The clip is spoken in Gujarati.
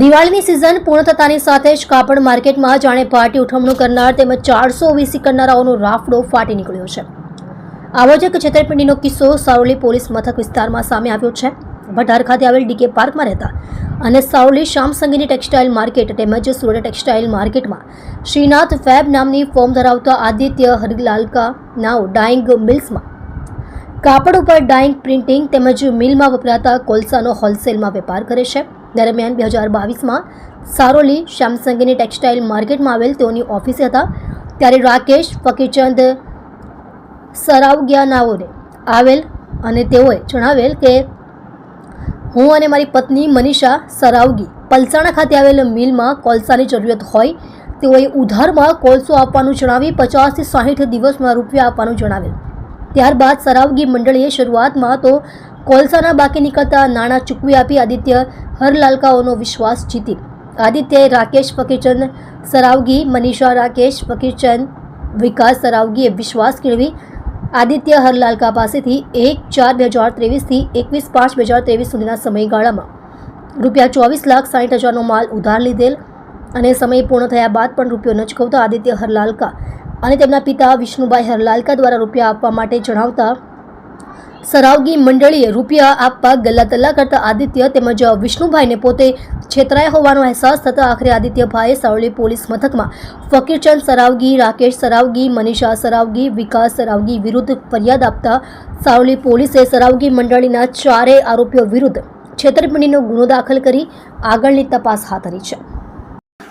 દિવાળીની સિઝન પૂર્ણ થતાની સાથે જ કાપડ માર્કેટમાં જાણે પાર્ટી ઉઠમણું કરનાર તેમજ ચારસો વીસી કરનારાઓનો રાફડો ફાટી નીકળ્યો છે. આવો જ એક છેતરપિંડીનો કિસ્સો સારોલી પોલીસ મથક વિસ્તારમાં સામે આવ્યો છે. ભટાર ખાતે આવેલ ડીકે પાર્કમાં રહેતા અને સારોલી શ્યામસંગીની ટેક્સટાઇલ માર્કેટ તેમજ સુરત ટેક્સટાઇલ માર્કેટમાં શ્રીનાથ ફેબ નામની ફોર્મ ધરાવતા આદિત્ય હરિલાલકા નાવ ડાઇંગ મિલ્સમાં કાપડ ઉપર ડાઇંગ પ્રિન્ટિંગ તેમજ મિલમાં વપરાતા કોલસાનો હોલસેલમાં વેપાર કરે છે. દરમિયાન બે હજાર બાવીસમાં સારોલી શ્યામસંગીની ટેક્સટાઇલ માર્કેટમાં આવેલ તેઓની ઓફિસે હતા. ત્યારે રાકેશ, ફકીરચંદ સરાવગ્યાનાઓને આવેલ અને તેઓએ જણાવેલ કે, હું અને મારી પત્ની મનીષા સરાવગી પલસાણા ખાતે આવેલ મિલમાં કોલસાની જરૂરિયાત હોય, તેઓએ ઉધારમાં કોલસો આપવાનું જણાવી પચાસથી સાહીઠ દિવસમાં રૂપિયા આપવાનું જણાવેલ. ત્યારબાદ સરાવગી મંડળીએ શરૂઆતમાં તો કોલસાના બાકી નીકળતા નાણાં ચૂકવી આપી આદિત્ય હરલાલકાઓનો વિશ્વાસ જીતી. આદિત્યએ રાકેશ ફકીરચંદ સરાવગી, મનીષા રાકેશ ફકીરચંદ, વિકાસ સરાવગીએ વિશ્વાસ કેળવી આદિત્ય હરલાલકા પાસેથી એક ચાર બે હજાર ત્રેવીસથી એકવીસ પાંચ બે હજાર ત્રેવીસ સુધીના સમયગાળામાં રૂપિયા ચોવીસ લાખ સાઠ હજારનો માલ ઉધાર લીધેલ અને સમય પૂર્ણ થયા બાદ પણ રૂપિયો ન ચૂકવતા આદિત્ય હરલાલકા અને તેમના પિતા વિષ્ણુભાઈ હરલાલકા દ્વારા રૂપિયા આપવા માટે જણાવતા, સરાવગી મંડળીએ રૂપિયા આપવા ગલ્લા તલ્લા કરતા આદિત્ય તેમજ વિષ્ણુભાઈને પોતે છેતરાયા હોવાનો અહેસાસ થતાં આખરે આદિત્યભાઈએ સાવલી પોલીસ મથકમાં ફકીરચંદ સરાવગી, રાકેશ સરાવગી, મનીષા સરાવગી, વિકાસ સરાવગી વિરુદ્ધ ફરિયાદ આપતા સાવલી પોલીસે સરાવગી મંડળીના ચારેય આરોપીઓ વિરુદ્ધ છેતરપિંડીનો ગુનો દાખલ કરી આગળની તપાસ હાથ ધરી છે.